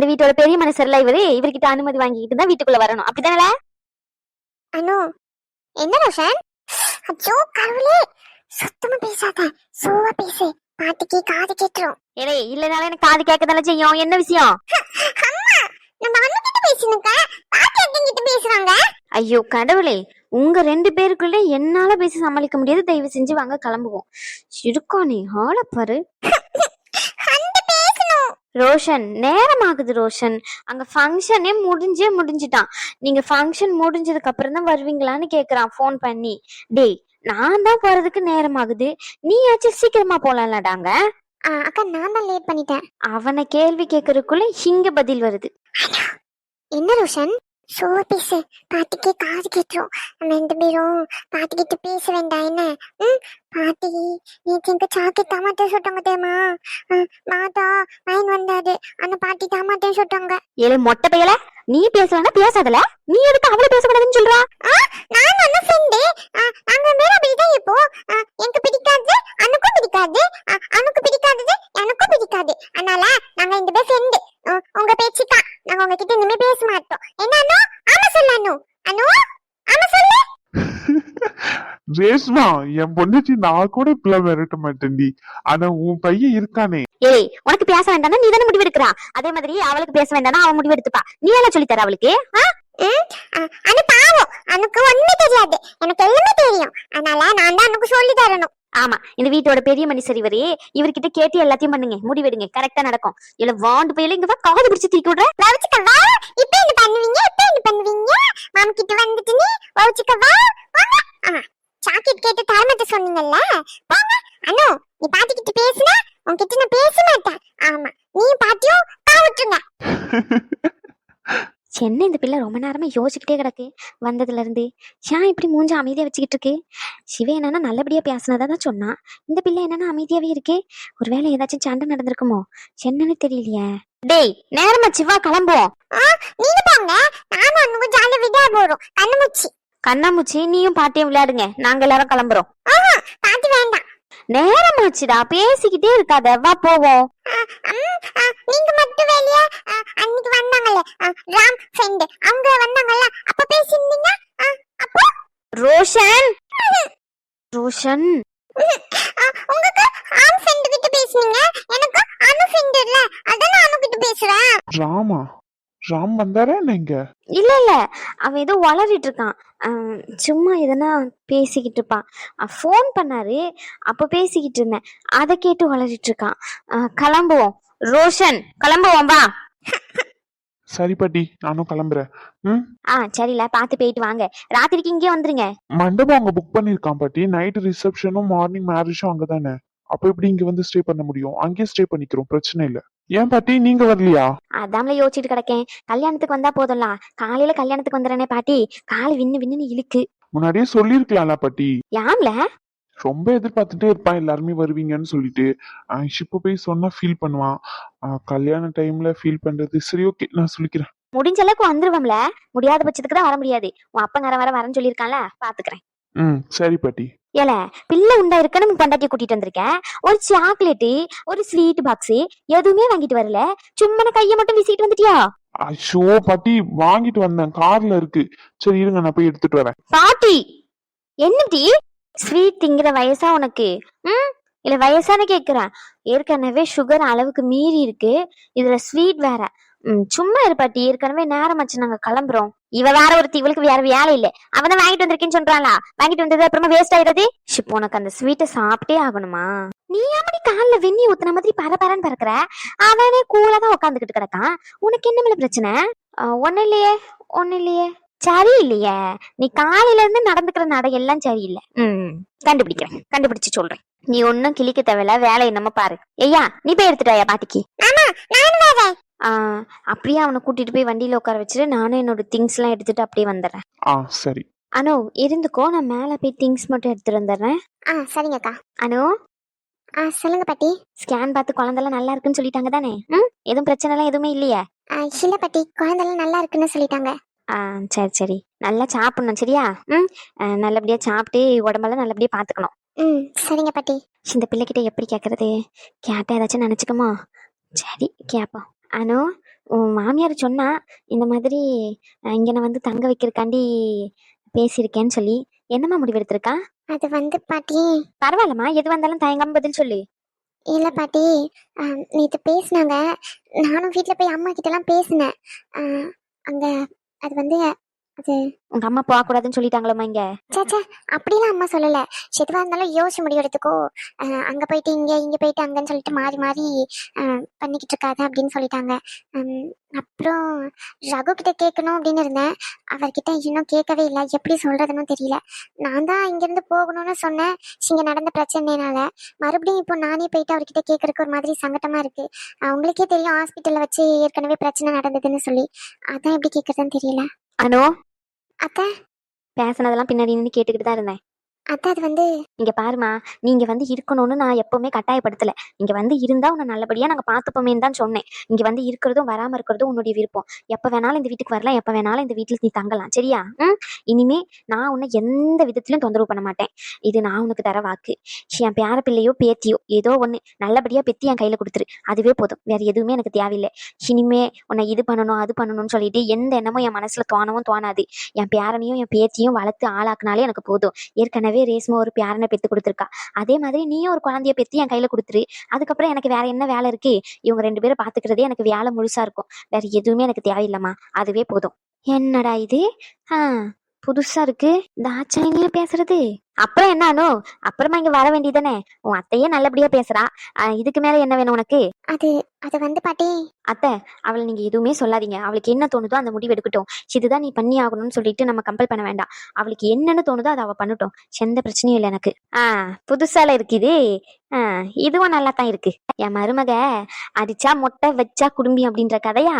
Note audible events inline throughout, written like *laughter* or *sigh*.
இந்த வீட்டோட பெரிய மனுஷர்ல இவரு இவர்கிட்ட அனுமதி வாங்கிக்கிட்டு தான் வீட்டுக்குள்ள வரணும். அப்படிதானே அனு என்ன ரோஷன்? அச்சோ கடவுளே! சுத்தமா பேசாத. சோவா பேசு. பாட்டுக்கு காது கேட்டுரும். ஏலே இல்லனால எனக்கு காது கேட்கதானே செய்யும். என்ன விஷயம்? அம்மா நம்ம அண்ணன் கிட்ட பேசினுக்க பாட்டி அண்ணன் கிட்ட பேசுறாங்க. ஐயோ கடவுளே! உங்க ரெண்டு பேருக்குள்ள என்னால பேசி சமாளிக்க முடியாது. தயவு செஞ்சு வாங்க கிளம்புவோம். இருக்கானே ஆள பாரு. ரோஷன் நேரம் ஆகுது ரோஷன். அங்க ஃபங்க்ஷனே முடிஞ்சே முடிஞ்சிட்டான். நீங்க ஃபங்க்ஷன் முடிஞ்சதுக்கு அப்புறம் தான் வருவீங்களான்னு கேக்குறான். ஃபோன் பண்ணி. டேய் நான் தான் போறதுக்கு நேரம் ஆகுது நீயாச்சும் சீக்கிரமா போலாம்லடாங்க அக்கா நான் தான் லேட் பண்ணிட்டேன். அவனை கேள்வி கேட்கறதுக்குள்ள இங்க பதில் வருது. என்ன ரோஷன்? சோவா பேசு பாட்டிக்கு காது கேட்டுரும். நம்ம ரெண்டு பேரும் பாட்டி கிட்ட பேச வேண்டாம் என்ன? ம்? பாட்டி நேற்று எனக்கு சாக்கெட் தாமாட்டே சொல்லிட்டாங்க தெரியுமா? ம், மாதா வாங்கி வந்தாரு. அந்த பாட்டி தாமாட்டே சொல்லிட்டாங்க ஏலே மொட்டை பையல நீ பேசலன்னா பேசாதல? நீ எதுக்கு அவளை பேசக்கூடாதுன்னு சொல்றா? நான் வந்து ஃப்ரெண்டு நாங்க மேல அப்படிதான் இப்போ. எனக்கு பிடிக்காது அனுக்கும் பிடிக்காது. ஆ, அனுக்கு பிடிக்காதது எனக்கும் பிடிக்காது. அதனால நாங்க ரெண்டு பேர் ஃப்ரெண்டு உங்க பேச்சுக்கா. நாங்க உங்ககிட்ட இனிமே பேச மாட்டோம். என்ன அனு ஆமா சொல்லு அனு அனு ஆமா சொல்லு. *laughs* ரேஷ்மா என் பொண்ணுச்சி நான் கூட இப்பெல்லாம் விரட்ட மாட்டேன்டி. ஆனா உன் பையன் இருக்கானே. ஏய் உனக்கு பேச வேண்டாம்னா நீ தானே முடிவு எடுக்கிறா அதே மாதிரி அவளுக்கு பேச வேண்டாம்னா அவன் முடிவு எடுத்துப்பா நீ எல்லாம் சொல்லி தர அவளுக்கு? அனு பாவம். அனுக்கு ஒண்ணுமே தெரியாது. எனக்கு எல்லாமே தெரியும். அதனால நான் தான் அனுக்கு சொல்லி தரணும். ஆமா இந்த வீட்டோட பெரிய மனுஷர் இவரே இவர்கிட்ட கேட்டு எல்லாத்தையும் பண்ணுங்க முடிவெடுங்க கரெக்டா நடக்கும். இல்ல வாண்டு போயில இங்க காது பிடிச்சு தூக்கி விடுற வவுச்சுக்கவா இப்ப என்ன பண்ணுவீங்க இப்ப என்ன பண்ணுவீங்க? மாம் கிட்ட வந்துட்டு நீ ஆ சாக்கெட் கேட்டு தரமாட்ட சொன்னீங்கல்ல? வாங்க. அனு நீ பாட்டி கிட்ட பேசுன உன்கிட்ட நான் பேச மாட்டேன். ஆமா நீ பாட்டியும் தாவிட்டுருங்க *laughs* என்ன இந்த பிள்ளை ரொம்ப நேரமா யோசிச்சுக்கிட்டே கிடக்கு? வந்ததுல இருந்து ஏன் இப்படி மூஞ்ச அமைதியா வச்சுக்கிட்டு இருக்கு சிவ என்னன்னா நல்லபடியா பேசினதா தான் சொன்னான் இந்த பிள்ளை என்னன்னா அமைதியாவே இருக்கு. ஒருவேளை ஏதாச்சும் சண்டை நடந்திருக்குமோ? என்னன்னு தெரியலையே. டேய் நேரமா சிவா கிளம்புவோம் நீங்க போங்க நானும் அனுக்கு ஜாலியா விடா போறோம். கண்ணு கண்ணாமூச்சி நீயும் பாட்டியும் விளையாடுங்க. நாங்க எல்லாரும் கிளம்புறோம். பாட்டி வேண்டாம். நேரமாச்சுடா. பேசிக்கிட்டே இருக்காத. வா போவோம். நீங்க மட்டும் வெளியே அன்னைக்கு வந்தாங்கல்ல ராம் ஃப்ரெண்டு அவங்க வந்தாங்கல்ல அப்ப பேசியிருந்தீங்க? ஆ, அப்போ? ரோஷன்? *laughs* ரோஷன்? உங்களுக்கு ஆம் ஃப்ரெண்டு கிட்ட பேசுனீங்க. எனக்கு அனு ஃப்ரெண்டு இல்ல. அதான் நான் அனு கிட்ட பேசுறேன். ராமா? ராம் வந்தாரா இங்க? இல்ல இல்ல. அவன் ஏதோ வளரிட்டு இருக்கான். சும்மா எதனா பேசிக்கிட்டு இருப்பான் ஃபோன் பண்ணாரு. அப்ப பேசிக்கிட்டு இருந்தேன். அதை கேட்டு வளரிட்டு இருக்கான். கிளம்புவோம். ரோஷன் கிளம்புவோம் வா. சரி பாட்டி நானும் கிளம்புறேன். ம்? ஆ சரில பார்த்து போயிட்டு வாங்க. ராத்திரிக்கு இங்கே வந்துருங்க. மண்டபம் அங்க புக் பண்ணிருக்கான் பாட்டி. நைட் ரிசப்ஷனும் மார்னிங் மேரேஜும் அங்கதானே அப்ப எப்படி இங்க வந்து ஸ்டே பண்ண முடியும்? அங்கேயே ஸ்டே பண்ணிக்கிறோம் பிரச்சனை இல்ல. ஏன் பாட்டி நீங்க வரலையா? அதாம்ல யோசிச்சுட்டு கிடக்கேன். கல்யாணத்துக்கு வந்தா போதும்ல காலையில கல்யாணத்துக்கு வந்துடுறேனே பாட்டி. கால் வின்னு வின்னு இழுக்கு. முன்னாடியே சொல்லிருக்கலாம்ல பாட்டி. யாம்ல? ரொம்ப எதிர்பார்த்துட்டே இருப்பான். எல்லாருமே வருவீங்கன்னு சொல்லிட்டு ஆஹ் இப்ப போய் சொன்னா ஃபீல் பண்ணுவான். கல்யாண டைம்ல ஃபீல் பண்றது. சரி ஓகே நான் சொல்லிக்கிறேன். முடிஞ்ச அளவுக்கு வந்துருவோம்ல. முடியாத பட்சத்துக்கு தான் வர முடியாது. உன் அப்பங்கர வர வரேன்னு சொல்லியிருக்கான்ல பாத்துக்கிறேன். ம் சரி பாட்டி. ஏல பிள்ளை உண்டா இருக்க நம்ம பொண்டாட்டிய கூட்டிட்டு வந்திருக்கேன் ஒரு சாக்லேட்டு ஒரு ஸ்வீட் பாக்ஸ் எதுவுமே வாங்கிட்டு வரல. சும்மா கையை மட்டும் வீசிட்டு வந்துட்டியா? ஐயோ பாட்டி வாங்கிட்டு வந்தேன். கார்ல இருக்கு. சரி இருங்க நான் போய் எடுத்துட்டு வரேன். பாட்டி! என்னடி? ஸ்வீட் திங்கிற வயசா உனக்கு? ம்? இல்ல வயசான கேக்குறேன். ஏற்கனவே சுகர் அளவுக்கு மீறி இருக்கு. இதுல ஸ்வீட் வேற. ம் சும்மா இருப்பாட்டி ஏற்கனவே நேரம் ஆச்சு. நாங்க கிளம்புறோம். இவ வேற ஒருத்தி. இவளுக்கு வேற வேலை இல்ல. அவன் தான் வாங்கிட்டு வந்திருக்கேன்னு சொல்றாளா. வாங்கிட்டு வந்தது அப்புறமா வேஸ்ட் ஆயிடுறது? இப்போ உனக்கு அந்த ஸ்வீட்டை சாப்பிட்டே ஆகணுமா? நீ அப்படி கால்ல வெண்ணி ஊத்துன மாதிரி பரபரன்னு பறக்குற? அவனே கூலா தான் உட்காந்துக்கிட்டு கிடக்கான். உனக்கு என்ன மேல பிரச்சனை? ஒன்னும் இல்லையே. ஒன்னும் இல்லையே. சரி இல்லையே நீ காலையில இருந்து நடந்துக்கிற நடை எல்லாம் சரியில்லை. ம். கண்டுபிடிக்கிறேன். கண்டுபிடிச்சு சொல்றேன். நீ ஒன்னும் கிளிக்க தேவையில்ல. வேலை என்னமோ பாரு. ஐயா நீ போய் எடுத்துட்டாயா பாட்டிக்கு. அப்படியே அவனை கூட்டிட்டு போய் வண்டியில உட்கார வச்சுட்டு நானும் என்னோட திங்ஸ் எல்லாம் எடுத்துட்டு அப்படியே வந்துடுறேன். ஆ சரி. அனு இருந்துக்கோ. நான் மேல போய் திங்ஸ் மட்டும் எடுத்துட்டு வந்துடுறேன். ஆ சரிங்கக்கா அனு? ஆ சொல்லுங்க பாட்டி. ஸ்கேன் பார்த்து குழந்தெல்லாம் நல்லா இருக்குன்னு சொல்லிட்டாங்க தானே? ம்? எதுவும் பிரச்சனை எல்லாம் எதுவுமே இல்லையே? இல்ல பாட்டி. குழந்தைலாம் நல்லா இருக்குன்னு சொல்லிட்டாங்க. ஆ சரி சரி. நல்லா சாப்பிடணும் சரியா? ம்? ஆ, நல்லபடியா சாப்பிட்டு உடம்பெல்லாம் நல்லபடியா பாத்துக்கணும். ம் சரிங்க பாட்டி. இந்த பிள்ளைகிட்ட எப்படி கேட்கறது கேட்டா ஏதாச்சும் நினைச்சுக்குமா? சரி கேட்போம் அனு உன் மாமியார் சொன்னா இந்த மாதிரி இங்க நான் வந்து தங்க வைக்கிறக்காண்டி பேசியிருக்கேன்னு சொல்லி என்னம்மா முடிவெடுத்திருக்கா? அது வந்து பாட்டி. பரவாயில்லம்மா. எது வந்தாலும் தயங்காம பதில் சொல்லு. இல்ல பாட்டி. நேத்து பேசினாங்க. நானும் வீட்ல போய் அம்மா கிட்ட எல்லாம் பேசினேன் அங்க அது வந்து அது உங்க அம்மா போகக்கூடாதுன்னு சொல்லிட்டாங்களம்மா இங்க. சேச்சே அப்படிலாம் அம்மா சொல்லல. எதுவா இருந்தாலும் யோசிச்சு முடிவு எடுத்துக்கோ. ஆ, அங்க போயிட்டு இங்க இங்க போயிட்டு அங்கன்னு சொல்லிட்டு மாறி மாறி பண்ணிக்கிட்டு இருக்காத அப்படின்னு சொல்லிட்டாங்க. அப்புறம் ரகு கிட்ட கேட்கணும் அப்படின்னு இருந்தேன். அவர்கிட்ட இன்னும் கேட்கவே இல்லை. எப்படி சொல்றதுன்னு தெரியல. நான் தான் இங்கிருந்து போகணும்னு சொன்னேன். இங்க நடந்த பிரச்சனைனால. மறுபடியும் இப்போ நானே போயிட்டு அவர்கிட்ட கேட்கறதுக்கு ஒரு மாதிரி சங்கட்டமா இருக்கு. அவங்களுக்கே தெரியும் ஹாஸ்பிட்டல்ல வச்சு ஏற்கனவே பிரச்சனை நடந்ததுன்னு சொல்லி. அதான் எப்படி கேட்கறதுன்னு தெரியல. அனு? அத்தை? பேசினதெல்லாம் பின்னாடி நின்று கேட்டுக்கிட்டு தான் இருந்தேன். அத்தை அது வந்து இங்க பாருமா நீங்க வந்து இருக்கணும்னு நான் எப்பவுமே கட்டாயப்படுத்தல. இங்க வந்து இருந்தா உன்னை நல்லபடியா நாங்க பாத்துப்போமேன்னு தான் சொன்னேன். இங்க வந்து இருக்கிறதும் வராம இருக்கிறதும் உன்னுடைய விருப்பம். எப்ப வேணாலும் இந்த வீட்டுக்கு வரலாம் எப்ப வேணாலும் இந்த வீட்டுல நீ தங்கலாம். சரியா? ம்? இனிமே நான் உன்னை எந்த விதத்திலும் தொந்தரவு பண்ண மாட்டேன். இது நான் உனக்கு தர வாக்கு. என் பேர பிள்ளையோ பேத்தியோ ஏதோ ஒண்ணு. நல்லபடியா பெத்தி என் கையில கொடுத்துரு. அதுவே போதும். வேற எதுவுமே எனக்கு தேவையில்லை. இனிமே உன்னை இது பண்ணணும் அது பண்ணணும்னு சொல்லிட்டு எந்த எண்ணமும் என் மனசுல தோணவும் தோணாது. என் பேரனையும் என் பேத்தியும் வளர்த்து ஆளாக்குனாலே எனக்கு போதும். ஏற்கனவே ரேஸ்மா ஒரு பேரனை பெற்று கொடுத்துருக்கா. அதே மாதிரி நீயும் ஒரு குழந்தைய பெற்று என் கையில கொடுத்துரு. அதுக்கப்புறம் எனக்கு வேற என்ன வேலை இருக்கு? இவங்க ரெண்டு பேரும் பாத்துக்கிறதே எனக்கு வேலை முழுசா இருக்கும். வேற எதுவுமே எனக்கு தேவையில்லைம்மா. அதுவே போதும். என்னடா இது? ஆ புதுசா இருக்கு. தாட்சாயினியா பேசுறது? அப்புறம் என்ன அனு? அப்புறமா இங்க வர வேண்டியதானே உன் அத்தையே நல்லபடியா பேசுறா. இதுக்கு மேல என்ன வேணும் உனக்கு? அது அது வந்து பாட்டி. அத்தை அவளை நீங்க எதுவுமே சொல்லாதீங்க. அவளுக்கு என்ன தோணுதோ அந்த முடிவு எடுக்கட்டும். இதுதான் நீ பண்ணி ஆகணும்னு சொல்லிட்டு நம்ம கம்பல் பண்ண வேண்டாம். அவளுக்கு என்னன்னு தோணுதோ அதை அவ பண்ணட்டும். எந்த பிரச்சனையும் இல்லை எனக்கு. ஆ புதுசால இருக்குது இதுவும் நல்லா தான் இருக்கு. என் மருமக அடிச்சா மொட்டை வச்சா குடும்பி அப்படின்ற கதையா?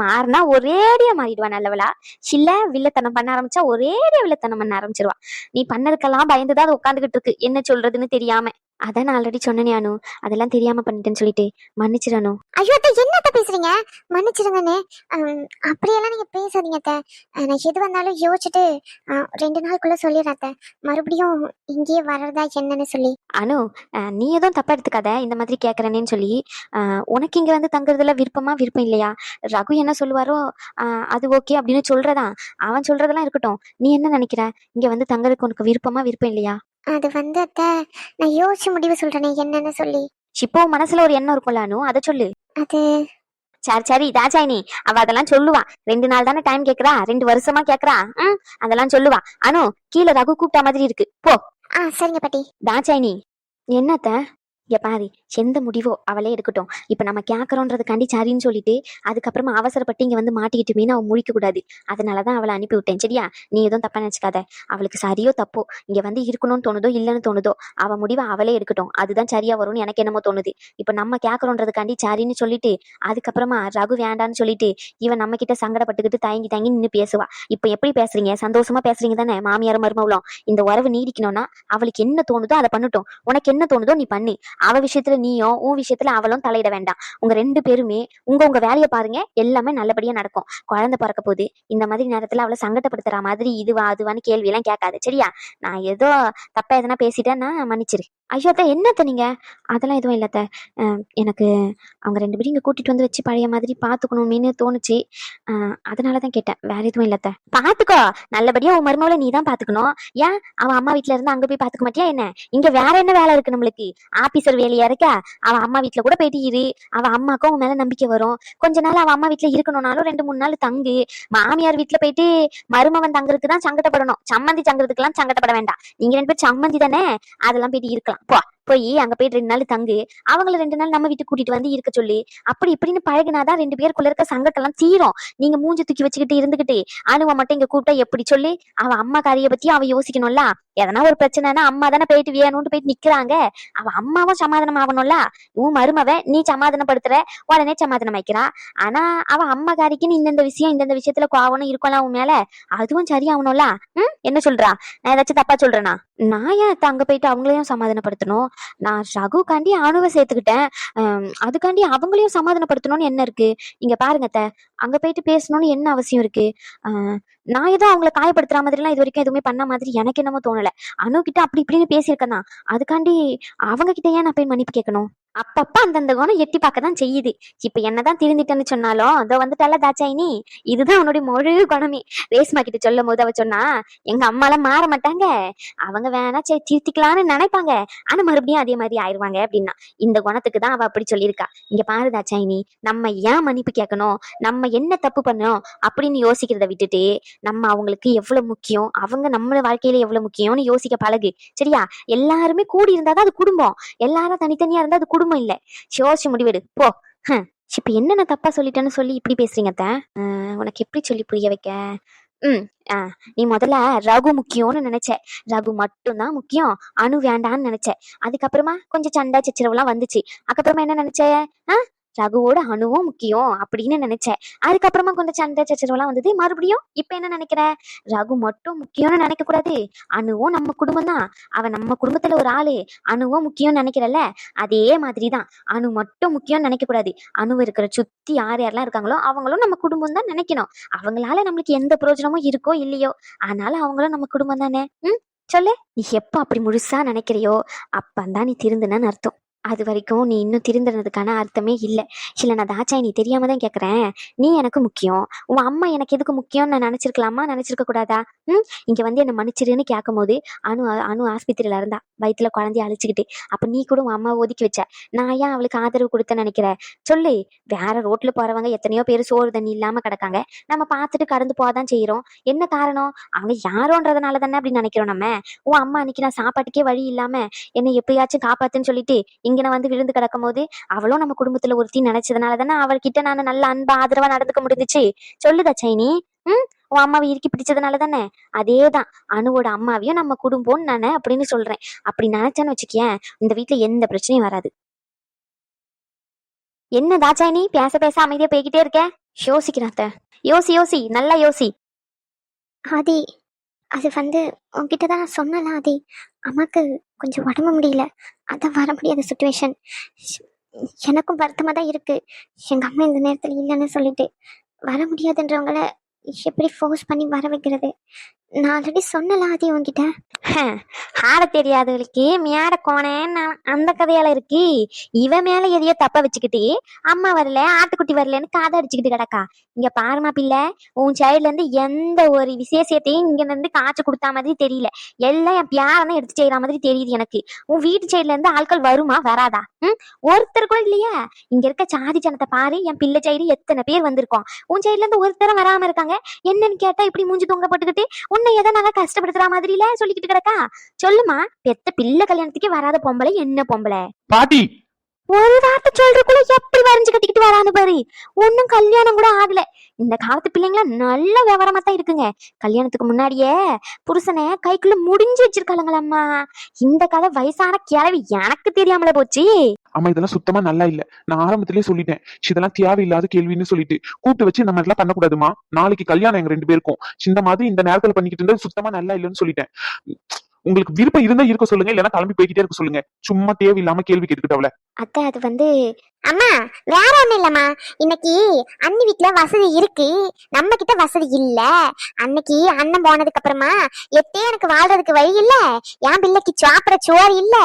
மாறினா ஒரேடியா மாறிடுவா நல்லவளா. இல்ல வில்லத்தனம் பண்ண ஆரம்பிச்சா ஒரேடியா வில்லத்தனம் பண்ண ஆரம்பிச்சிருவா. நீ பண்ணதுக்கெல்லாம் பயந்துதான் அது உட்காந்துக்கிட்டு இருக்கு. என்ன சொல்றதுன்னு தெரியாம. அதான் நான் ஆல்ரெடி சொன்னனே அனு. அதெல்லாம் தெரியாம பண்ணிட்டேன்னு சொல்லிட்டு. மன்னிச்சிரு அனு. ஐயோ அத்தை என்னத்த பேசுறீங்க? மன்னிச்சிடுங்கண்ணே ஆம், அப்படியெல்லாம் நீங்க பேசாதீங்க அத்தை. ஆ, நான் எது வந்தாலும் யோசிச்சுட்டு ரெண்டு நாளுக்குள்ள சொல்லிடுறேன் அத்தை. மறுபடியும் இங்கேயே வர்றதா என்னன்னு சொல்லி. அனு அஹ், நீ எதுவும் தப்பா எடுத்துக்காத. இந்த மாதிரி கேக்குறேனேன்னு சொல்லி. அஹ், உனக்கு இங்க வந்து தங்குறதுல விருப்பமா விருப்பம் இல்லையா? ரகு என்ன சொல்லுவாரோ அஹ், அது ஓகே அப்படின்னு சொல்றதான். அவன் சொல்றதெல்லாம் இருக்கட்டும். நீ என்ன நினைக்கிற? இங்க வந்து தங்குறதுக்கு உனக்கு விருப்பமா விருப்பம் இல்லையா? அது வந்து அத்தை நான் யோசிச்சு முடிவு சொல்றேனே என்னன்னு சொல்லி. இப்போ மனசுல ஒரு எண்ணம் இருக்கும்ல அனு? அதை சொல்லு. அது? சரி சரி தாச்சாயினி அவ அதெல்லாம் சொல்லுவா. ரெண்டு நாள் தானே டைம் கேக்குறா. ரெண்டு வருஷமா கேக்குறா. ம் அதெல்லாம் சொல்லுவா. அனு கீழே ரகு கூப்பிட்ட மாதிரி இருக்கு. போ. ஆ சரிங்க பாட்டி. தாச்சாயினி என்னத்த? எப்பாரு எந்த முடிவோ அவளே எடுக்கட்டும். இப்ப நம்ம கேக்குறோன்றதுக்காண்டி சரின்னு சொல்லிட்டு அதுக்கப்புறமா அவசரப்பட்டு இங்க வந்து மாட்டிக்கிட்டுமேனு அவ முடிக்கக்கூடாது கூடாது. அதனாலதான் அவளை அனுப்பி விட்டேன் சரியா? நீ எதுவும் தப்பா நினச்சிக்காத. அவளுக்கு சரியோ தப்போ இங்க வந்து இருக்கணும்னு தோணுதோ இல்லைன்னு தோணுதோ அவ முடிவை அவளே எடுக்கட்டும். அதுதான் சரியா வரும்னு எனக்கு என்னமோ தோணுது. இப்ப நம்ம கேக்குறோன்றதுக்காண்டி சரின்னு சொல்லிட்டு அதுக்கப்புறமா ரகு வேண்டான்னு சொல்லிட்டு இவன் நம்ம கிட்ட சங்கடப்பட்டுக்கிட்டு தயங்கி தயங்கி நின்னு பேசுவா. இப்ப எப்படி பேசுறீங்க? சந்தோஷமா பேசுறீங்க தானே மாமியார் மருமவளும் இந்த உறவு நீடிக்கணும்னா அவளுக்கு என்ன தோணுதோ அதை பண்ணட்டும். உனக்கு என்ன தோணுதோ நீ பண்ணு. அவ விஷயத்துல நீயும் உன் விஷயத்துல அவளும் தலையிட வேண்டாம். உங்க ரெண்டு பேருமே உங்க உங்க வேலையை பாருங்க. எல்லாமே நல்லபடியா நடக்கும். குழந்தை பிறக்க போகுது இந்த மாதிரி நேரத்துல அவளை சங்கடப்படுத்துற மாதிரி இதுவா அதுவான்னு கேள்வி எல்லாம் கேட்காது சரியா? நான் ஏதோ தப்பா எதனா பேசிட்டேன்னா மன்னிச்சிரு. ஐயோ அத்தை என்னத்த நீங்க? அதெல்லாம் எதுவும் இல்லத்த எனக்கு அவங்க ரெண்டு பேரும் இங்க கூட்டிட்டு வந்து வச்சு பழைய மாதிரி பாத்துக்கணுமேனு தோணுச்சு. அஹ் அதனாலதான் கேட்டேன். வேற எதுவும் இல்லத்த பாத்துக்கோ. நல்லபடியா உன் மருமகளை நீ தான் பாத்துக்கணும். ஏன்? அவன் அம்மா வீட்டில இருந்து அங்க போய் பாத்துக்க மாட்டியா என்ன? இங்க வேற என்ன வேலை இருக்கு நம்மளுக்கு? ஆபீசர் வேலையா இருக்கா? அவன் அம்மா வீட்ல கூட போயிட்டு இரு. அவ அம்மாக்கும் உன் மேல நம்பிக்கை வரும். கொஞ்ச நாள் அவன் அம்மா வீட்ல இருக்கணும்னாலும் ரெண்டு மூணு நாள் தங்கு. மாமியார் வீட்ல போயிட்டு மருமவன் தங்குறதுக்கு தான் சங்கடப்படணும். சம்மந்தி தங்குறதுக்கு எல்லாம் சங்கடப்பட வேண்டாம். நீங்க ரெண்டு பேரும் சம்மந்தி தானே? அதெல்லாம் போயிட்டு இருக்கலாம். போ போய் அங்க போயிட்டு ரெண்டு நாள் தங்கு. அவங்கள ரெண்டு நாள் நம்ம வீட்டுக்கு கூட்டிட்டு வந்து இருக்க சொல்லி அப்படி இப்படின்னு பழகினாதான் ரெண்டு பேருக்குள்ள இருக்க சங்கத்தெல்லாம் தீரும். நீங்க மூஞ்சி தூக்கி வச்சுக்கிட்டு இருந்துகிட்டு அனுவ மட்டும் இங்க கூப்பிட்டா எப்படி சொல்லி அவ அம்மா காரிய பத்தி அவ யோசிக்கணும்ல? எதனா ஒரு பிரச்சனைனா அம்மா தானே போயிட்டு வேணும்னு போயிட்டு நிக்கிறாங்க. அவ அம்மாவும் சமாதானம் ஆகணும்ல? உன் மருமவ நீ சமாதானப்படுத்துற உடனே சமாதானம் ஆயிக்கிறா. ஆனா அவ அம்மா காரிக்குன்னு இந்தந்த விஷயம் இந்தந்த விஷயத்துல கோவணும் இருக்கலாம் உன் மேல? அதுவும் சரியாகணும்ல? ம்? என்ன சொல்றா? நான் ஏதாச்சும் தப்பா சொல்றேனா? நான் ஏன் அத்தை அங்க போயிட்டு அவங்களையும் சமாதானப்படுத்தணும்? நான் ரகுக்காண்டி அணுவை சேர்த்துக்கிட்டேன். அதுக்காண்டி அவங்களையும் சமாதானப்படுத்தணும்னு என்ன இருக்கு? இங்க பாருங்க அத்தை அங்க போயிட்டு பேசணும்னு என்ன அவசியம் இருக்கு? ஆஹ் நான் ஏதோ அவங்கள காயப்படுத்துற மாதிரிலாம் இது வரைக்கும் எதுவுமே பண்ண மாதிரி எனக்கு என்னமோ தோணல. அனு கிட்ட அப்படி இப்படின்னு பேசியிருக்கேன் தான் அதுக்காண்டி அவங்க கிட்ட ஏன் நான் போய் மன்னிப்பு கேட்கணும்? அப்பப்ப அந்தந்த குணம் எட்டி பார்க்க தான் செய்யுது. இப்ப என்னதான் திருந்திட்டேன்னு சொன்னாலும் அதோ வந்துட்டால தாச்சாயினி இதுதான் உன்னுடைய முழு குணமே. ரேஸ்மா கிட்ட சொல்லும் போது அவ சொன்னா எங்க அம்மாலாம் மாற மாட்டாங்க. அவங்க வேணா சரி திருத்திக்கலாம்னு நினைப்பாங்க. ஆனா மறுபடியும் அதே மாதிரி ஆயிருவாங்க அப்படின்னா. இந்த குணத்துக்கு தான் அவ அப்படி சொல்லியிருக்கா. இங்க பாரு தாச்சாயினி நம்ம ஏன் மன்னிப்பு கேட்கணும்? நம்ம என்ன தப்பு பண்ணோம்? அப்படின்னு யோசிக்கிறத விட்டுட்டு நம்ம அவங்களுக்கு எவ்வளவு முக்கியம்? அவங்க நம்ம வாழ்க்கையில எவ்வளவு முக்கியம்னு யோசிக்க பழகு. சரியா? எல்லாருமே கூடி இருந்தாதான் அது குடும்பம். எல்லாரும் தனித்தனியா இருந்தா அது குடும்பம் இல்ல. யோசிச்சு முடிவெடு. போ. ஹம். இப்ப என்ன நான் தப்பா சொல்லிட்டேன்னு சொல்லி இப்படி பேசுறீங்க தான் உனக்கு எப்படி சொல்லி புரிய வைக்க? ம் ஆ நீ முதல்ல ரகு முக்கியம்னு நினைச்ச. ரகு மட்டும்தான் முக்கியம். அணு வேண்டான்னு நினைச்ச. அதுக்கப்புறமா கொஞ்சம் சண்டை சச்சரவுலாம் வந்துச்சு. அதுக்கப்புறமா என்ன நினைச்ச? ஆ? ரகுவோட அணுவும் முக்கியம் அப்படின்னு நினைச்சேன். அதுக்கப்புறமா கொஞ்சம் சண்டை சச்சரவெல்லாம் வந்தது. மறுபடியும் இப்ப என்ன நினைக்கிற? ரகு மட்டும் முக்கியம்னு நினைக்க கூடாது அணுவும் நம்ம குடும்பம் தான். அவன் நம்ம குடும்பத்துல ஒரு ஆளு. அணுவும் முக்கியம்னு நினைக்கிறல்ல? அதே மாதிரிதான். அணு மட்டும் முக்கியம்னு நினைக்க கூடாது அணு இருக்கிற சுத்தி யார் யாரெல்லாம் இருக்காங்களோ அவங்களும் நம்ம குடும்பம் தான் நினைக்கணும். அவங்களால நம்மளுக்கு எந்த பிரயோஜனமும் இருக்கோ இல்லையோ அதனால அவங்களும் நம்ம குடும்பம் தானே? ம்? சொல்லு. நீ எப்ப அப்படி முழுசா நினைக்கிறியோ அப்பந்தான் நீ திருந்துனன்னு அர்த்தம். அது வரைக்கும் நீ இன்னும் திருந்துறதுக்கான அர்த்தமே இல்லை. இல்லை நான் தாச்சாய் நீ தெரியாம தான் கேட்குறேன் நீ எனக்கு முக்கியம். உன் அம்மா எனக்கு எதுக்கு முக்கியம்னு நான் நினச்சிருக்கலாமா? நினச்சிருக்க கூடாதா? ம்? இங்கே வந்து என்னை மன்னிச்சிருன்னு கேட்கும் போது அணு அணு ஆஸ்பத்திரியில இருந்தா. வயிற்றுல குழந்தைய அழிச்சிக்கிட்டு. அப்போ நீ கூட உன் அம்மாவை ஒதுக்கி வச்ச. நான் ஏன் அவளுக்கு ஆதரவு கொடுத்தேன்னு நினைக்கிற? சொல்லு. வேற ரோட்ல போறவங்க எத்தனையோ பேர் சோறு தண்ணி இல்லாம கிடக்காங்க. நம்ம பார்த்துட்டு கடந்து போதான் செய்யறோம் என்ன காரணம்? அவங்க யாரோன்றதுனால தானே அப்படின்னு நினைக்கிறோம் நம்ம? உன் அம்மா அன்னைக்கு நான் சாப்பாட்டுக்கே வழி இல்லாம என்னை எப்படியாச்சும் காப்பாத்துன்னு சொல்லிட்டு இங்கே நான் வந்து விழுந்து கிடக்கும் போது அவளும் நம்ம குடும்பத்துல ஒருத்தி நினைச்சதுனால தானே அவள்கிட்ட நான் நல்ல அன்பா ஆதரவா நடந்துக்க முடிஞ்சுச்சு. சொல்லுதா சைனி ம்? உன் அம்மாவை இறுக்கி பிடிச்சதுனால தானே அதேதான். அணுவோட அம்மாவையும் நம்ம குடும்பம்னு நானே அப்படின்னு சொல்றேன். அப்படி நினைச்சேன்னு வச்சுக்கேன் இந்த வீட்டுல எந்த பிரச்சனையும் வராது. என்ன தாச்சாயினி பேச பேச அமைதியா போய்கிட்டே இருக்க? யோசிக்கிறாத்த யோசி யோசி. நல்லா யோசி. ஆதி அது வந்து உன்கிட்ட தான் நான் சொன்னல ஆதி. அம்மாக்கு கொஞ்சம் உடம்பு முடியல. அதான் வர முடியாத சுச்சுவேஷன் எனக்கும் வருத்தமாக தான் இருக்குது எங்கள் அம்மா இந்த நேரத்தில் இல்லைன்னு சொல்லிட்டு. வர முடியாதுன்றவங்கள எப்படி ஃபோர்ஸ் பண்ணி வர வைக்கிறது? நான் ஆல்ரெடி சொன்னல ஆதி உன்கிட்ட. ஆட தெரியாதவளுக்கு மேட கோணேன்னு அந்த கதையால இருக்கு. இவ மேல எதையோ தப்ப வச்சுக்கிட்டு அம்மா வரல ஆட்டுக்குட்டி வரலன்னு காதை அடிச்சுக்கிட்டு கிடக்கா. இங்க பாருமா பிள்ளை உன் சைடுல இருந்து எந்த ஒரு விசேஷத்தையும் இங்க இருந்து காய்ச்சி கொடுத்தா மாதிரி தெரியல. எல்லாம் என் பியாரனை எடுத்து செய்யற மாதிரி தெரியுது எனக்கு. உன் வீட்டு சைடுல இருந்து ஆட்கள் வருமா வராதா? ம்? ஒருத்தர் கூட இல்லையா? இங்க இருக்க சாதி ஜனத்தை பாரு என் பிள்ளை சைடு எத்தனை பேர் வந்திருக்கோம். உன் சைடுல இருந்து ஒருத்தரும் வராம இருக்காங்க. என்னன்னு கேட்டா இப்படி மூஞ்சி தொங்க போட்டுக்கிட்டு உன்னை நாங்க கஷ்டப்படுத்துற மாதிரில சொல்லிக்கிட்டு கிடக்கா? சொல்லுமா பெத்த பிள்ளை கல்யாணத்துக்கே வராத பொம்பளை என்ன பொம்பளை? பாட்டி ஒரு வார்த்தை சொல்றதுக்குள்ள எப்படி வரைஞ்சு கட்டிக்கிட்டு வரானு பாரு. ஒன்னும் கல்யாணம் கூட ஆகல. இந்த காலத்து பிள்ளைங்கள நல்ல விவரமா தான் இருக்குங்க. கல்யாணத்துக்கு முன்னாடியே புருஷனை கைக்குள்ள முடிஞ்சு வச்சிருக்காளுங்களம்மா இந்த கதை வயசான கிழவி எனக்கு தெரியாமல போச்சு. ஆமா இதெல்லாம் சுத்தமா நல்லா இல்ல. நான் ஆரம்பத்திலேயே சொல்லிட்டேன். ச்சீ, இதெல்லாம் தேவையில்லாத கேள்வின்னு சொல்லிட்டு கூப்பிட்டு வச்சு இந்த மாதிரிலாம் பண்ணக்கூடாதுமா. நாளைக்கு கல்யாணம் எங்க ரெண்டு பேருக்கும். இந்த மாதிரி இந்த நேரத்துல பண்ணிக்கிட்டு இருந்தது சுத்தமா நல்லா இல்லைன்னு சொல்லிட்டேன். உங்களுக்கு விருப்பம் இருந்தா இருக்க சொல்லுங்க இல்லைன்னா கிளம்பி போய்கிட்டே இருக்க சொல்லுங்க. சும்மா தேவையில்லாம கேள்வி கேட்டுக்கிட்டவள. அத்தை அது வந்து அம்மா வேற ஒண்ணும் இல்லம்மா. இன்னைக்கு அண்ணி வீட்டுல வசதி இருக்கு. நம்ம கிட்ட வசதி இல்ல. அன்னைக்கு அண்ணன் போனதுக்கு அப்புறமா எத்தே எனக்கு வாழ்றதுக்கு வழி இல்ல. என் பிள்ளைக்கு சாப்பிட சோறு இல்ல.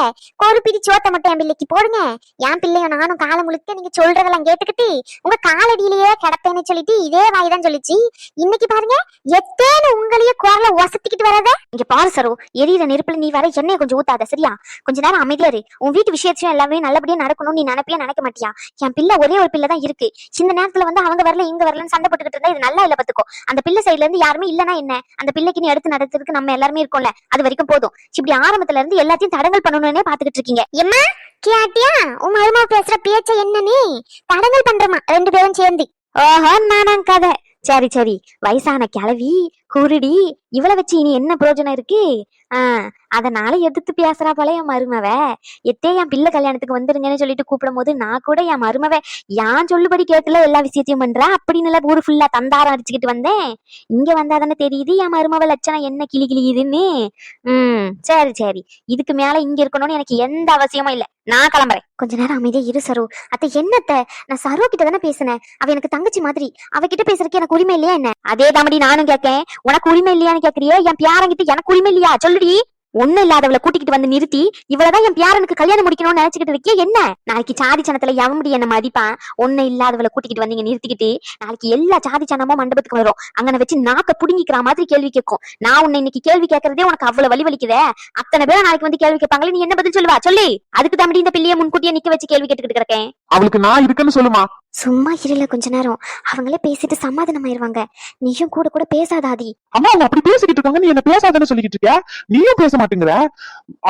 ஒரு பிடி சோத்தை மட்டும் என் பிள்ளைக்கு போடுங்க. என் பிள்ளையும் நானும் காலம் முழுக்க நீங்க சொல்றதெல்லாம் கேட்டுக்கிட்டு உங்க காலடியிலேயே கிடப்பேன்னு சொல்லிட்டு இதே வாய் தான் சொல்லிச்சு. இன்னைக்கு பாருங்க எத்தேன்னு உங்களையே குரல ஒசத்திக்கிட்டு வரத இங்க பாரு சரோ எரியிற நெருப்புல நீ வர எண்ணெய் கொஞ்சம் ஊத்தாத சரியா? கொஞ்ச நேரம் அமைதியா இரு. உன் வீட்டு விஷயத்தையும் எல்லாமே நல்லபடியா நடக்கணும்னு நீ நினைப்பியா நினைக்க மாட்டியா? என் பிள்ளை ஒரே ஒரு பிள்ளை தான் இருக்கு. இந்த நேரத்துல வந்து அவங்க வரல இங்க வரலன்னு சண்டை போட்டுக்கிட்டு இருந்தா இது நல்லா இல்ல பாத்துக்கோ. அந்த பிள்ளை சைடுல இருந்து யாருமே இல்லனா என்ன? அந்த பிள்ளைக்கு நீ எடுத்து நடத்துறதுக்கு நம்ம எல்லாருமே இருக்கோம்ல. அது வரைக்கும் போதும். இப்படி ஆரம்பத்துல இருந்து எல்லாத்தையும் தடங்கள் பண்ணணும்னே பாத்துக்கிட்டு இருக்கீங்க. எம்மா கேட்டியா? உன் மருமா பேசுற பேச்ச என்னன்னு தடங்கள் பண்றமா ரெண்டு பேரும் சேர்ந்து. ஓஹோ நானாம் கதை. சரி சரி. வயசான கிளவி குருடி இவளை வச்சு இனி என்ன பிரயோஜனம் இருக்கு? ஆஹ் அதனால எதிர்த்து பேசுறா போல என் மருமவ. எத்தே என் பிள்ளை கல்யாணத்துக்கு வந்துருங்கன்னு சொல்லிட்டு கூப்பிடும் போது நான் கூட என் மருமவ யான் சொல்லுபடி கேட்டுல எல்லா விஷயத்தையும் பண்றா? அப்படின்னு ஊரு ஃபுல்லா தந்தாரம் அடிச்சுக்கிட்டு வந்தேன். இங்க வந்தாதானே தெரியுது என் மருமவ லட்சணம் என்ன கிளி கிளியுதுன்னு உம் சரி சரி. இதுக்கு மேல இங்க இருக்கணும்னு எனக்கு எந்த அவசியமும் இல்ல. நான் கிளம்புறேன். கொஞ்ச நேரம் அமைதியா இரு சரு. அத்தை என்னத்த? நான் சரு கிட்ட தானே பேசினேன். அவ எனக்கு தங்கச்சி மாதிரி. அவகிட்ட பேசுறதுக்கு எனக்கு உரிமை இல்லையா என்ன? அதே தாமடி நானும் கேட்கேன். உனக்கு உரிமை இல்லையான்னு கேக்குறியே? என் பியாரங்கிட்டு எனக்கு உரிமை இல்லையா? சொல்லுடி. ஒண்ணு இல்லாதவளை கூட்டிக்கிட்டு வந்து நிறுத்தி இவ்வளவுதான் என் பியாரனுக்கு கல்யாணம் முடிக்கணும்னு நினைச்சுக்கிட்டு இருக்கே என்ன? நாளைக்கு சாதி சனத்துல எவன் என்ன மதிப்பான்? ஒண்ணு இல்லாதவளை கூட்டிக்கிட்டு வந்து இங்க நிறுத்திக்கிட்டு நாளைக்கு எல்லா சாதி சனமும் மண்டபத்துக்கு வரும். அங்கன வச்சு நாக்க புடுங்கிக்கிற மாதிரி கேள்வி கேட்கும். நான் உன்னை இன்னைக்கு கேள்வி கேட்கறதே உனக்கு அவ்வளவு வலி வலிக்குதே. அத்தனை பேர் நாளைக்கு வந்து கேள்வி கேட்பாங்களே நீ என்ன பதில் சொல்லுவா? சொல்லி. அதுக்கு தான் இந்த பிள்ளைய முன்கூட்டியே நிக்க வச்சு கேள்வி கேட்டுக்கிட்டு கிடக்கேன். அவளுக்கு நான் இருக்கேன்னு சொல்லுமா? சும்மா இருல கொஞ்ச நேரம். அவங்களே பேசிட்டு சமாதானம் ஆயிருவாங்க நீயும் கூட கூட பேசாதாதி. அம்மா அவங்க அப்படி பேசிக்கிட்டு இருக்காங்க. நீ என்ன பேசாதானே சொல்லிக்கிட்டு இருக்க நீயும் பேச மாட்டேங்கிற.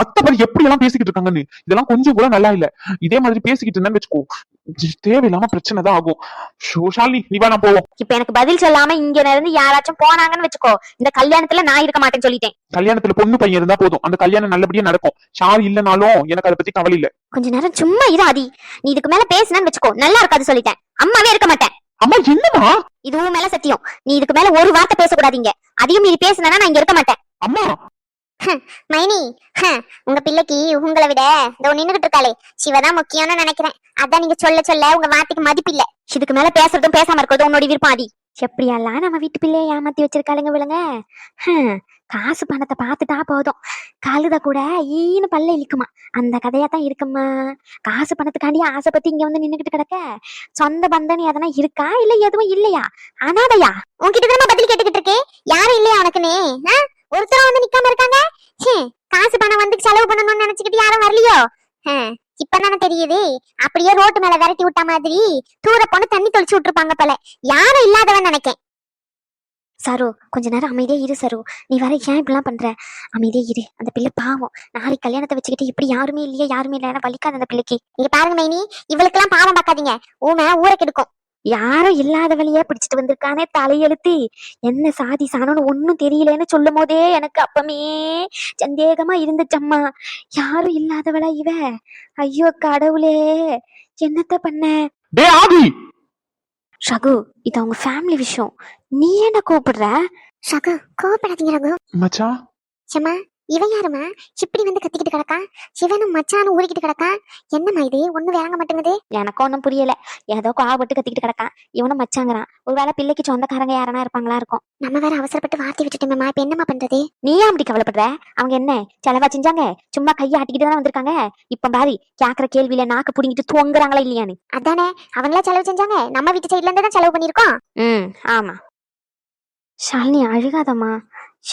அத்தப்படி எப்படி எல்லாம் பேசிக்கிட்டு இருக்காங்கன்னு. இதெல்லாம் கொஞ்சம் கூட நல்லா இல்ல. இதே மாதிரி பேசிக்கிட்டு இருந்தேன்னு வச்சுக்கோ. தேவையில்லாம பிரச்சனை தான் ஆகும். ஷோ, ஷாலினி நீ வேணா போவோம். இப்ப எனக்கு பதில் சொல்லாம இங்க இருந்து யாராச்சும் போனாங்கன்னு வச்சுக்கோ இந்த கல்யாணத்துல நான் இருக்க மாட்டேன்னு சொல்லிட்டேன். கல்யாணத்துல பொண்ணு பையன் இருந்தா போதும். அந்த கல்யாணம் நல்லபடியா நடக்கும். ஷால் இல்லனாலும் எனக்கு அதை பத்தி கவலை இல்ல. கொஞ்ச நேரம் சும்மா இரு ஆதி. நீ இதுக்கு மேல பேசுனேன்னு வச்சுக்கோ நல்லா இருக்காது சொல்லிட்டேன். அம்மாவே இருக்க மாட்டேன். அம்மா என்னமா இதுவும் மேல சத்தியம். நீ இதுக்கு மேல ஒரு வார்த்தை பேசக்கூடாதீங்க. அதையும் மீறி பேசுனா நான் இங்க இருக்க மாட்டேன். அம்மா மைனி ஹம், உங்க பிள்ளைக்கு உங்களை விட இதோ நின்னுகிட்டு இருக்காளே. சிவதான் முக்கியம்னு நினைக்கிறேன். அதான் நீங்க சொல்ல சொல்ல உங்க வார்த்தைக்கு மதிப்பில்ல இதுக்கு மேல பேசுறதும் பேசாம இருக்கிறதும் உன்னோட விருப்பம் அதி எப்படியெல்லாம் நம்ம வீட்டு பிள்ளைய ஏமாத்தி வச்சிருக்காளுங்க விழுங்க ஹம், காசு பணத்தை பார்த்துட்டா போதும். கழுத கூட ஈன்னு பல்ல இழுக்குமா. அந்த கதையா தான் இருக்குமா? காசு பணத்துக்காண்டி ஆசைப்பட்டு இங்க வந்து நின்னுகிட்டு கிடக்க. சொந்த பந்தன் எதனா இருக்கா இல்ல எதுவும் இல்லையா? அனாதையா? உன்கிட்ட தான் பதில் கேட்டுக்கிட்டு இருக்கே யாரும் இல்லையா உனக்குன்னு? ஒருத்தரும் வந்து நிக்காம இருக்காங்க? காசு பணம் வந்து செலவு பண்ணணும்னு நினைச்சுக்கிட்டு யாரும் வரலையோ? இப்பதானே தெரியுது. அப்படியே ரோட்டு மேல விரட்டி விட்ட மாதிரி தூர பொண்ணு தண்ணி தொளிச்சு விட்டுருப்பாங்க போல. யாரும் இல்லாதவன் நினைக்கேன். சரு கொஞ்ச நேரம் அமைதியா இரு சரு. நீ வேற ஏன் இப்படிலாம் பண்ற? அமைதியா இரு. அந்த பிள்ளை பாவம். நாளைக்கு கல்யாணத்தை வச்சுக்கிட்டு இப்படி யாருமே இல்லையா யாருமே இல்லையா. வலிக்காது அந்த பிள்ளைக்கு. இங்க பாருங்க மைனி இவளுக்கெல்லாம் பாவம் பார்க்காதீங்க. ஊமை ஊரை கெடுக்கும். யாரும் இல்லாதவளையே பிடிச்சிட்டு வந்திருக்கானே தலையெழுத்து. என்ன சாதி சாணம்னு ஒன்னும் தெரியலன்னு சொல்லும் போதே எனக்கு அப்பமே சந்தேகமா இருந்துச்சம்மா. யாரும் இல்லாதவளா இவ? ஐயோ கடவுளே. என்னத்த பண்ண? ரகு இது அவங்க ஃபேமிலி விஷயம். நீ என்ன கூப்பிடுற ரகு கோவப்படாதீங்க ரகு. சம்மா இவன் யாருமா இப்படி வந்து கத்திக்கிட்டு கிடக்கா? சிவனும் மச்சானும் ஊறிக்கிட்டு கிடக்கா? என்னம்மா இது? ஒண்ணு விளங்க மாட்டேங்குது. எனக்கு ஒன்றும் புரியல. ஏதோ கோவப்பட்டு கத்திக்கிட்டு கிடக்கான் இவனும் மச்சாங்கிறான். ஒருவேளை பிள்ளைக்கு சொந்தக்காரங்க யாரனா இருப்பாங்களா இருக்கும். நம்ம வேற அவசரப்பட்டு வார்த்தை விட்டுட்டோமேம்மா. இப்ப என்னம்மா பண்றது? நீ ஏன் அப்படி கவலைப்படுற? அவங்க என்ன செலவா செஞ்சாங்க? சும்மா கையை ஆட்டிக்கிட்டு தானே வந்திருக்காங்க? இப்ப பாரு கேக்குற கேள்வியில நாக்கு புடிங்கிட்டு தூங்குறாங்களா இல்லையான்னு. அதானே அவங்களா செலவு செஞ்சாங்க. நம்ம வீட்டு சைடுல இருந்து தான் செலவு பண்ணிருக்கோம் ம் ஆமா. ஷாலினி அழுகாதம்மா.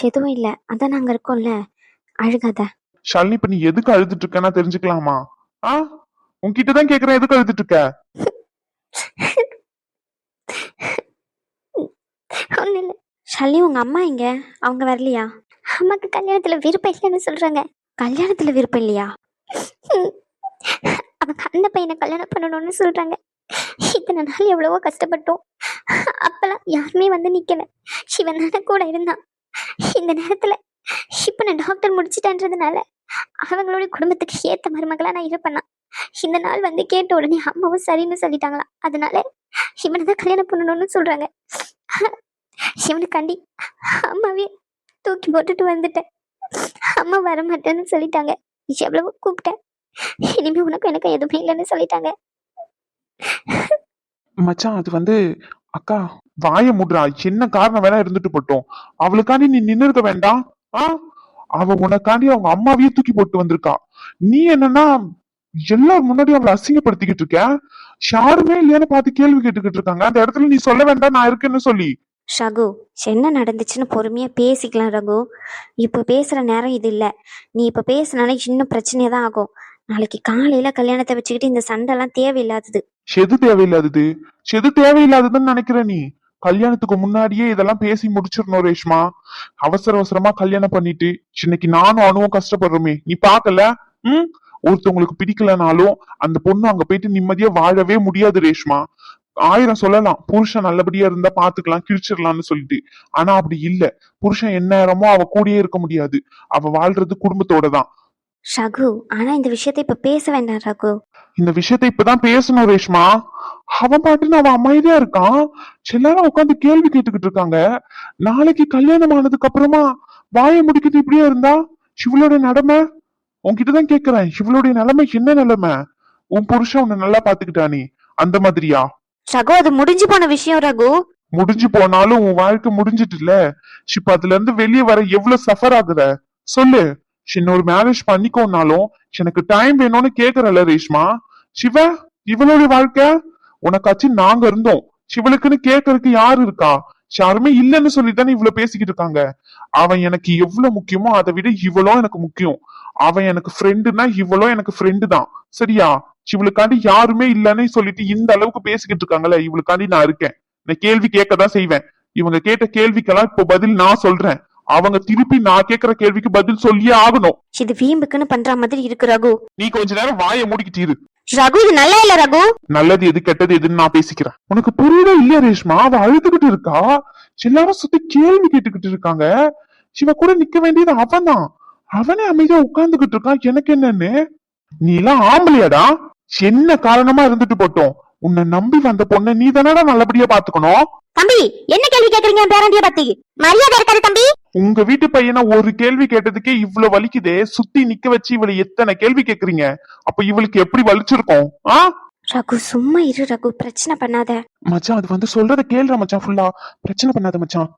எதுவும் இல்ல. அதான் நாங்க இருக்கோம்ல. அழுகாத. ஷாலினி இப்ப நீ எதுக்கு அழுதுட்டு இருக்கேன்னா தெரிஞ்சுக்கலாமா? ஆ? உன்கிட்ட தான் கேக்குறேன் எதுக்கு அழுதுட்டு இருக்க ஒண்ணு இல்ல. ஷாலினி உங்க அம்மா எங்க? அவங்க வரலையா? அம்மாக்கு கல்யாணத்துல விருப்பம் இல்லைன்னு சொல்றாங்க. கல்யாணத்துல விருப்பம் இல்லையா? அவங்க அண்ணன் பையனை கல்யாணம் பண்ணணும்னு சொல்றாங்க. இத்தனை நாள் எவ்வளவோ கஷ்டப்பட்டோம். அப்பெல்லாம் யாருமே வந்து நிக்கல. சிவன் தானே கூட இருந்தான். இந்த நேரத்துல இப்போ நான் டாக்டர் முடிச்சிட்டேன்றதுனால அவங்களோட குடும்பத்துக்கு ஏற்ற மருமகளாக நான் இருப்பேன்னா இந்த நாள் வந்து கேட்ட உடனே அம்மாவும் சரின்னு சொல்லிட்டாங்களாம் அதனால இவனை தான் கல்யாணம் பண்ணணும்னு சொல்றாங்க. இவனுக்காண்டி அம்மாவே தூக்கி போட்டுட்டு வந்துட்டேன். அம்மா வர மாட்டேன்னு சொல்லிட்டாங்க. எவ்வளவோ கூப்பிட்டேன். இனிமே உனக்கு எனக்கு எதுவுமே இல்லைன்னு சொல்லிட்டாங்க. மச்சான் அது வந்து அக்கா வாய முடுறா. என்ன காரணம் வேணா இருந்துட்டு போட்டோம். அவளுக்காண்டி நீ நின்னு இருக்க வேண்டாம். ஆ? அவ உனக்காண்டி அவங்க அம்மாவையே தூக்கி போட்டு வந்திருக்கா. நீ என்னன்னா எல்லாரும் முன்னாடி அவளை அசிங்கப்படுத்திக்கிட்டு இருக்க. யாருமே இல்லையான்னு பார்த்து கேள்வி கேட்டுக்கிட்டு இருக்காங்க. அந்த இடத்துல நீ சொல்ல வேண்டாம் நான் இருக்கேன்னு சொல்லி. ரகு என்ன நடந்துச்சுன்னு பொறுமையா பேசிக்கலாம் ரகு. இப்ப பேசுற நேரம் இது இல்ல. நீ இப்ப பேசினாலே இன்னும் பிரச்சனையா தான் ஆகும். நாளைக்கு காலையில கல்யாணத்தை வச்சுக்கிட்டு இந்த சண்டைலாம் தேவையில்லாதது. எது தேவையில்லாதது. எது தேவையில்லாததுன்னு நினைக்கிற நீ? கல்யாணத்துக்கு முன்னாடியே இதெல்லாம் பேசி முடிச்சிடணும் ரேஷ்மா. அவசர அவசரமா கல்யாணம் பண்ணிட்டு இன்னைக்கு நானும் அணுவும் கஷ்டப்படுறோமே. நீ பாக்கல உம் ஒருத்தவங்களுக்கு பிடிக்கலனாலும் அந்த பொண்ணு அங்க போயிட்டு நிம்மதியா வாழவே முடியாது ரேஷ்மா. ஆயிரம் சொல்லலாம். புருஷன் நல்லபடியா இருந்தா பாத்துக்கலாம் கிழிச்சிடலாம்னு சொல்லிட்டு. ஆனா அப்படி இல்ல. புருஷன் எந்நேரமோ அவ கூடயே இருக்க முடியாது. அவ வாழ்றது குடும்பத்தோட தான் ரகு ஆனா இந்த விஷயத்தை இப்ப பேச வேண்டாம் ரகு. இந்த விஷயத்தை இப்பதான் பேசணும் ரேஷ்மா. அவன் பாட்டுன்னு அவன் அமைதியா இருக்கான். எல்லாரும் உட்காந்து கேள்வி கேட்டுக்கிட்டு இருக்காங்க. நாளைக்கு கல்யாணம் ஆனதுக்கு அப்புறமா வாயை முடிக்கிட்டு இப்படியே இருந்தா? இவளோட நிலைமை? உன்கிட்டதான் கேக்குறேன். இவளுடைய நிலைமை என்ன நிலைமை? உன் புருஷன் உன்னை நல்லா பாத்துக்கிட்டானே அந்த மாதிரியா? ரகு அது முடிஞ்சு போன விஷயம் ரகு. முடிஞ்சு போனாலும் உன் வாழ்க்கை முடிஞ்சிட்டுல இப்ப அதுல இருந்து வெளியே வர எவ்வளவு சஃபர் ஆகுற? சொல்லு. இன்னொரு மேரேஜ் பண்ணிக்கோனாலும் எனக்கு டைம் வேணும்னு கேக்குறல ரேஷ்மா. சிவ இவளுடைய வாழ்க்கை? உனக்காச்சு நாங்க இருந்தோம். சிவளுக்குன்னு கேக்குறதுக்கு யாரு இருக்கா? யாருமே இல்லைன்னு சொல்லித்தானே இவ்வளவு பேசிக்கிட்டு இருக்காங்க. அவன் எனக்கு எவ்வளவு முக்கியமோ அதை விட இவளும் எனக்கு முக்கியம். அவன் எனக்கு ஃப்ரெண்டுனா இவளோ எனக்கு ஃப்ரெண்டு தான். சரியா? இவளுக்காண்டி யாருமே இல்லைன்னு சொல்லிட்டு இந்த அளவுக்கு பேசிக்கிட்டு இருக்காங்கல்ல இவளுக்காண்டி நான் இருக்கேன். நான் கேள்வி கேட்க தான் செய்வேன். இவங்க கேட்ட கேள்விக்கெல்லாம் இப்போ பதில் நான் சொல்றேன். அவங்க திருப்பி நான் கேக்குற கேள்விக்கு பதில் சொல்லியே ஆகணும். இது வீம்புக்குன்னு பண்ற மாதிரி இருக்கு ரகு. நீ கொஞ்ச நேரம் வாயை மூடிக்கிட்டு இரு. ரகு இது நல்லா இல்ல ரகு? நல்லது எது கெட்டது எதுன்னு நான் பேசிக்கிறேன். உனக்கு புரியவே இல்லையா ரேஷ்மா? அவ அழுதுகிட்டு இருக்கா? எல்லாரும் சுத்தி கேள்வி கேட்டுக்கிட்டு இருக்காங்க. சிவ கூட நிக்க வேண்டியது அவன்தான். அவனே அமைதியா உட்கார்ந்துகிட்டு இருக்கான். எனக்கு என்னன்னு? நீ எல்லாம் ஆம்பளையாடா? என்ன காரணமா இருந்துட்டு போட்டோம்? உன்னை நம்பி வந்த பொண்ணை நீ தானடா நல்லபடியா பாத்துக்கணும்? தம்பி என்ன கேள்வி கேக்குறீங்க பேரண்டிய பத்தி? மரியாதை இருக்காது தம்பி. உங்க வீட்டு பையனை ஒரு கேள்வி கேட்டதுக்கே இவ்வளவு வலிக்குதே. சுத்தி நிக்க வச்சு இவளை எத்தனை கேள்வி கேக்குறீங்க? அப்ப இவளுக்கு எப்படி வலிச்சிருக்கும்? ஆ? ரகு சும்மா இரு ரகு. பிரச்சனை பண்ணாத. மச்சான் அது வந்து சொல்றத கேளுடா மச்சான் ஃபுல்லா பிரச்சனை பண்ணாத மச்சான்.